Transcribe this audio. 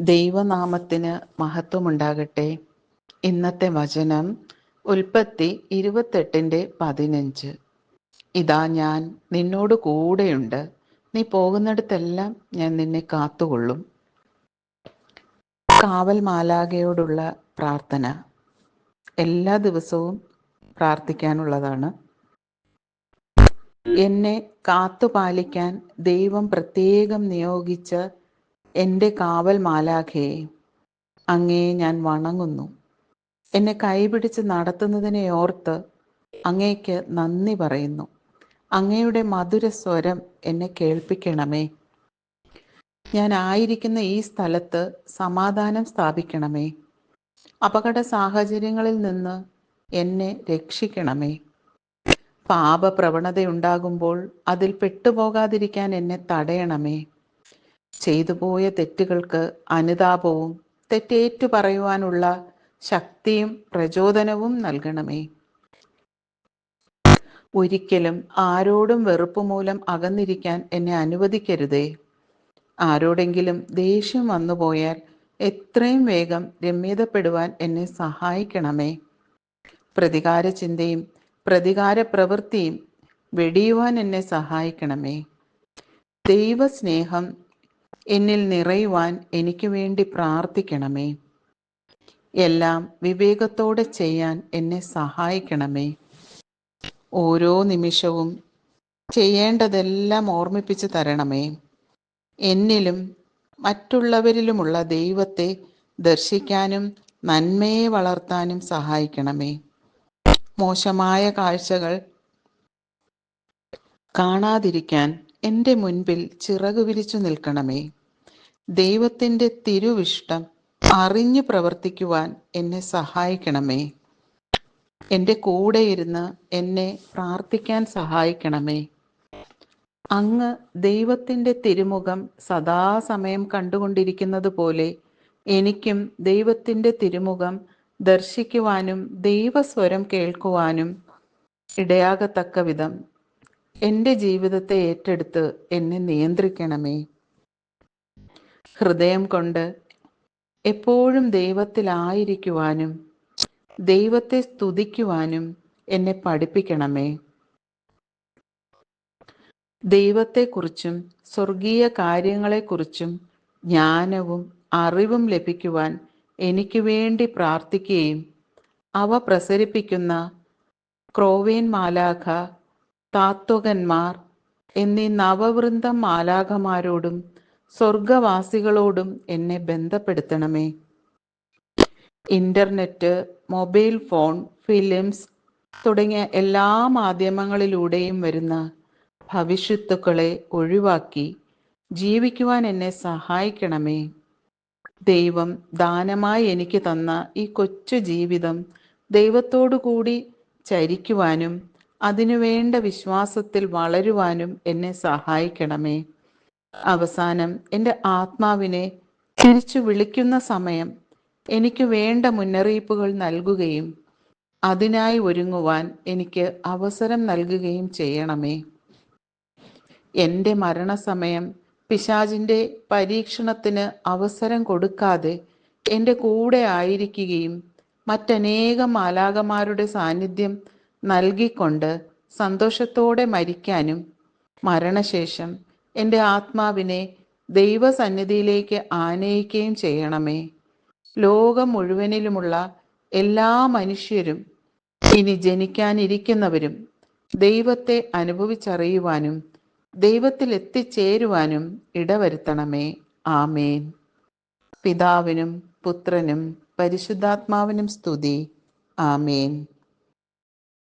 ദൈവനാമത്തിന് മഹത്വമുണ്ടാകട്ടെ. ഇന്നത്തെ വചനം ഉൽപ്പത്തി ഇരുപത്തെട്ടിന്റെ പതിനഞ്ച്. ഇതാ ഞാൻ നിന്നോട് കൂടെയുണ്ട്. നീ പോകുന്നിടത്തെല്ലാം ഞാൻ നിന്നെ കാത്തുകൊള്ളും. കാവൽ മാലാകയോടുള്ള പ്രാർത്ഥന. എല്ലാ ദിവസവും പ്രാർത്ഥിക്കാനുള്ളതാണ്. എന്നെ കാത്തുപാലിക്കാൻ ദൈവം പ്രത്യേകം നിയോഗിച്ച എന്റെ കാവൽ മാലാഖയെ അങ്ങേ ഞാൻ വണങ്ങുന്നു. എന്നെ കൈപിടിച്ച് നടത്തുന്നതിനെ ഓർത്ത് അങ്ങേക്ക് നന്ദി പറയുന്നു. അങ്ങയുടെ മധുര സ്വരം എന്നെ കേൾപ്പിക്കണമേ. ഞാൻ ആയിരിക്കുന്ന ഈ സ്ഥലത്ത് സമാധാനം സ്ഥാപിക്കണമേ. അപകട സാഹചര്യങ്ങളിൽ നിന്ന് എന്നെ രക്ഷിക്കണമേ. പാപപ്രവണതയുണ്ടാകുമ്പോൾ അതിൽ പെട്ടുപോകാതിരിക്കാൻ എന്നെ തടയണമേ. ചെയ്തുപോയ തെറ്റുകൾക്ക് അനുതാപവും തെറ്റേറ്റു പറയുവാനുള്ള ശക്തിയും പ്രചോദനവും നൽകണമേ. ഒരിക്കലും ആരോടും വെറുപ്പ് മൂലം അകന്നിരിക്കാൻ എന്നെ അനുവദിക്കരുതേ. ആരോടെങ്കിലും ദേഷ്യം വന്നുപോയാൽ എത്രയും വേഗം രമ്യതപ്പെടുവാൻ എന്നെ സഹായിക്കണമേ. പ്രതികാര ചിന്തയും പ്രതികാര പ്രവൃത്തിയും വെടിയുവാൻ എന്നെ സഹായിക്കണമേ. ദൈവസ്നേഹം എന്നിൽ നിറയുവാൻ എനിക്ക് വേണ്ടി പ്രാർത്ഥിക്കണമേ. എല്ലാം വിവേകത്തോടെ ചെയ്യാൻ എന്നെ സഹായിക്കണമേ. ഓരോ നിമിഷവും ചെയ്യേണ്ടതെല്ലാം ഓർമ്മിപ്പിച്ച് തരണമേ. എന്നിലും മറ്റുള്ളവരിലുമുള്ള ദൈവത്തെ ദർശിക്കാനും നന്മയെ വളർത്താനും സഹായിക്കണമേ. മോശമായ കാഴ്ചകൾ കാണാതിരിക്കാൻ എന്റെ മുൻപിൽ ചിറകു വിരിച്ചു നിൽക്കണമേ. ദൈവത്തിന്റെ തിരുവിഷ്ടം അറിഞ്ഞു പ്രവർത്തിക്കുവാൻ എന്നെ സഹായിക്കണമേ. എന്റെ കൂടെ ഇരുന്ന് എന്നെ പ്രാർത്ഥിക്കാൻ സഹായിക്കണമേ. അങ്ങ് ദൈവത്തിന്റെ തിരുമുഖം സദാസമയം കണ്ടുകൊണ്ടിരിക്കുന്നത് പോലെ എനിക്കും ദൈവത്തിന്റെ തിരുമുഖം ദർശിക്കുവാനും ദൈവസ്വരം കേൾക്കുവാനും ഇടയാകത്തക്ക വിധം എന്റെ ജീവിതത്തെ ഏറ്റെടുത്ത് എന്നെ നിയന്ത്രിക്കണമേ. ഹൃദയം കൊണ്ട് എപ്പോഴും ദൈവത്തിലായിരിക്കുവാനും ദൈവത്തെ സ്തുതിക്കുവാനും എന്നെ പഠിപ്പിക്കണമേ. ദൈവത്തെക്കുറിച്ചും സ്വർഗീയ കാര്യങ്ങളെക്കുറിച്ചും ജ്ഞാനവും അറിവും ലഭിക്കുവാൻ എനിക്ക് വേണ്ടി പ്രാർത്ഥിക്കുകയും അവ പ്രസരിപ്പിക്കുന്ന ക്രോവേൻ മാലാഖ താത്വകന്മാർ എന്നീ നവവൃന്ദം മാലാഖമാരോടും സ്വർഗവാസികളോടും എന്നെ ബന്ധപ്പെടുത്തണമേ. ഇന്റർനെറ്റ് മൊബൈൽ ഫോൺ ഫിലിംസ് തുടങ്ങിയ എല്ലാ മാധ്യമങ്ങളിലൂടെയും വരുന്ന ഭവിഷ്യത്തുക്കളെ ഒഴിവാക്കി ജീവിക്കുവാൻ എന്നെ സഹായിക്കണമേ. ദൈവം ദാനമായി എനിക്ക് തന്ന ഈ കൊച്ചു ജീവിതം ദൈവത്തോടു കൂടി ചരിക്കുവാനും അതിനുവേണ്ട വിശ്വാസത്തിൽ വളരുവാനും എന്നെ സഹായിക്കണമേ. അവസാനം എന്റെ ആത്മാവിനെ തിരിച്ചു വിളിക്കുന്ന സമയം എനിക്ക് വേണ്ട മുന്നറിയിപ്പുകൾ നൽകുകയും അതിനായി ഒരുങ്ങുവാൻ എനിക്ക് അവസരം നൽകുകയും ചെയ്യണമേ. എന്റെ മരണസമയം പിശാചിന്റെ പരീക്ഷണത്തിന് അവസരം കൊടുക്കാതെ എന്റെ കൂടെ ആയിരിക്കുകയും മറ്റനേകം മാലാകമാരുടെ സാന്നിധ്യം നൽകിക്കൊണ്ട് സന്തോഷത്തോടെ മരിക്കാനും മരണശേഷം എന്റെ ആത്മാവിനെ ദൈവസന്നിധിയിലേക്ക് ആനയിക്കുകയും ചെയ്യണമേ. ലോകം മുഴുവനിലുമുള്ള എല്ലാ മനുഷ്യരും ഇനി ജനിക്കാനിരിക്കുന്നവരും ദൈവത്തെ അനുഭവിച്ചറിയുവാനും ദൈവത്തിൽ എത്തിച്ചേരുവാനും ഇടവരുത്തണമേ. ആമേൻ. പിതാവിനും പുത്രനും പരിശുദ്ധാത്മാവിനും സ്തുതി. ആമേൻ.